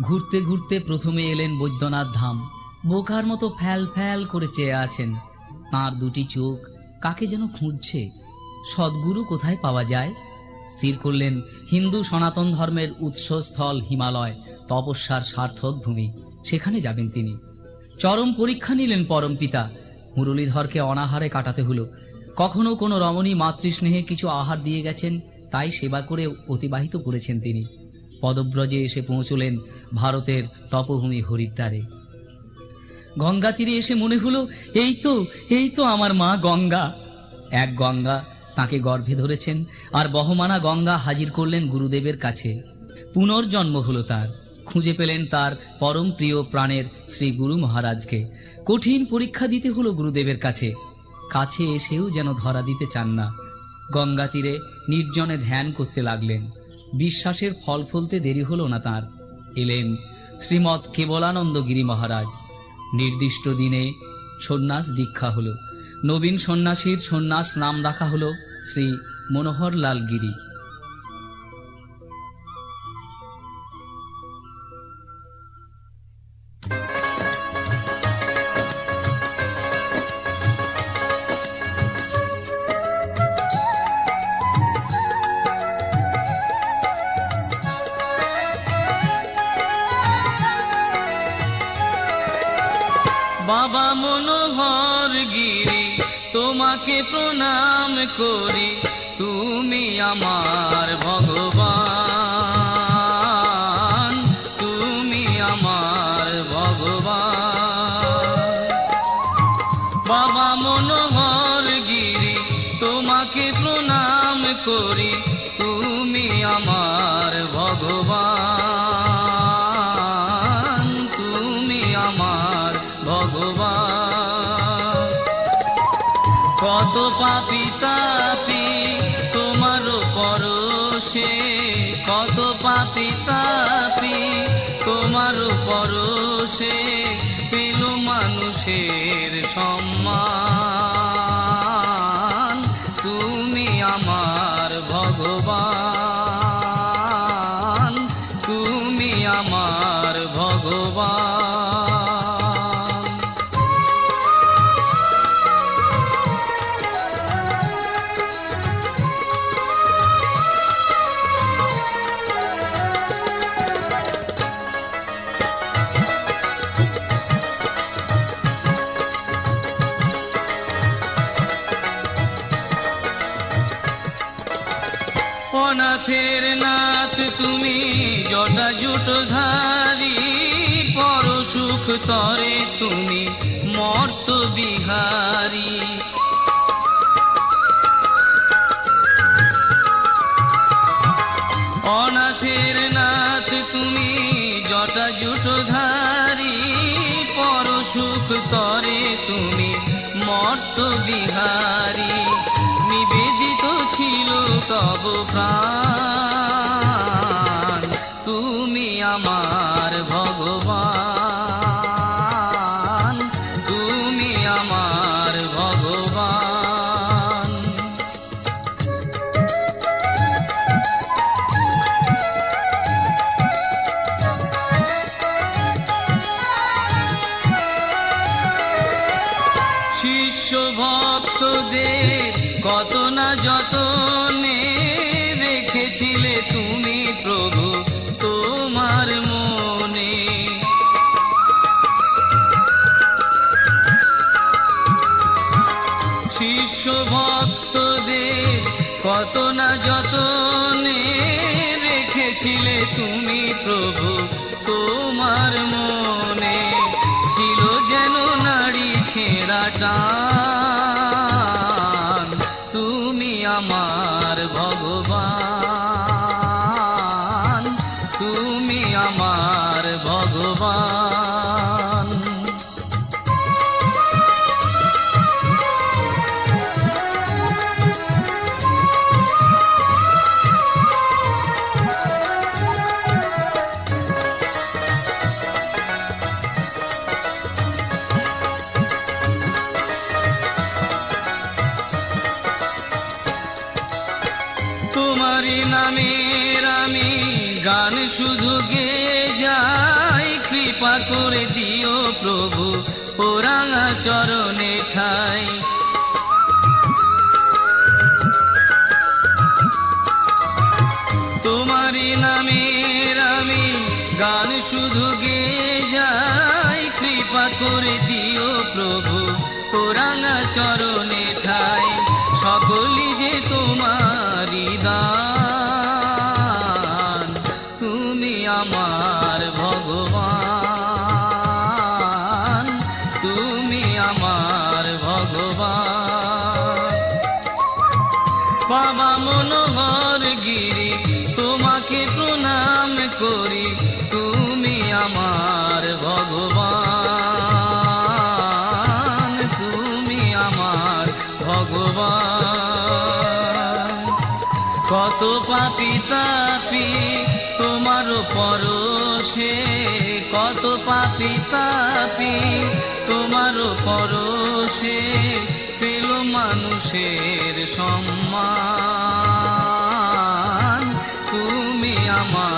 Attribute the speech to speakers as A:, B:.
A: ঘুরতে ঘুরতে প্রথমে এলেন বৈদ্যনাথ ধাম। বোকার মতো ফ্যাল ফ্যাল করে চেয়ে আছেন। তাঁর দুটি চোখ কাকে যেন খুঁজছে? সদ্গুরু কোথায় পাওয়া যায়? স্থির করলেন হিন্দু সনাতন ধর্মের উৎসস্থল হিমালয়, তপস্যার সার্থক ভূমি। সেখানে যাবেন তিনি। চরম পরীক্ষা নিলেন পরম পিতা। মুরলীধরকে অনাহারে কাটাতে হলো। কখনো কোনো রমণী মাতৃস্নেহে কিছু আহার দিয়ে গেছেন, তাই সেবা করে অতিবাহিত করেছেন তিনি। পদব্রজে এসে পৌঁছলেন ভারতের তপভূমি হরিদ্বারে। গঙ্গা তীরে এসে মনে হলো, এই তো এই তো আমার মা গঙ্গা। এক গঙ্গা তাকে গর্ভে ধরেছেন আর বহমানা গঙ্গা হাজির করলেন গুরুদেবের কাছে। পুনর্জন্ম হলো তার। খুঁজে পেলেন তার পরম প্রিয় প্রাণের শ্রী গুরু মহারাজকে। কঠিন পরীক্ষা দিতে হলো গুরুদেবের কাছে। কাছে এসেও যেন ধরা দিতে চান না। গঙ্গা তীরে নির্জনে ধ্যান করতে লাগলেন। বিশ্বাসের ফল ফলতে দেরি হলো না তার। এলেন শ্রীমৎ কেবলানন্দ গিরি মহারাজ। নির্দিষ্ট দিনে সন্ন্যাস দীক্ষা হলো। নবীন সন্ন্যাসীর সন্ন্যাস নাম রাখা হলো শ্রী মনোহরলাল গিরি।
B: বাবা মনোহর গিরি, তোমাকে প্রণাম করি, তুমি আমার ভগবান, তুমি আমার ভগবান। বাবা মনোহর গিরি, তোমাকে প্রণাম করি, তুমি আমার ভগবান। কত পাপি তাপি তোমার পরশে? কত পাপি তাপি তোমার পরশে? পেল মানুষের সম্মান। তুমি আমার ভগবান। তুমি আমার ভগবান। অনাথের নাথ তুমি জটা জুট ধারি, পর সুখ তরে তুমি মর্ত বিহারী। অনাথের নাথ তুমি জটা জুট ধারি, পর সুখ তরে তুমি মর্ত বিহারী। নিবেদিত ছিল তব প্রাণ। তুমি আমার ভগবান। তুমি আমার ভগবান। শিষ্য ভক্তদের কত না যতনে রেখেছিলে তুমি প্রভু। তুমি নামের আমি গান শুধু গে যাই, কৃপা করে দিও প্রভু ও রাঙা চরণে ঠাই। তোমারি গান শুধু গে যাই, কৃপা করে দিও প্রভু ও রাঙা চরণে ঠাই। সকলি যে তোমার পথে কত পাপি পাপি তোমার পরশে পেল মানুষের সম্মান। তুমি আমার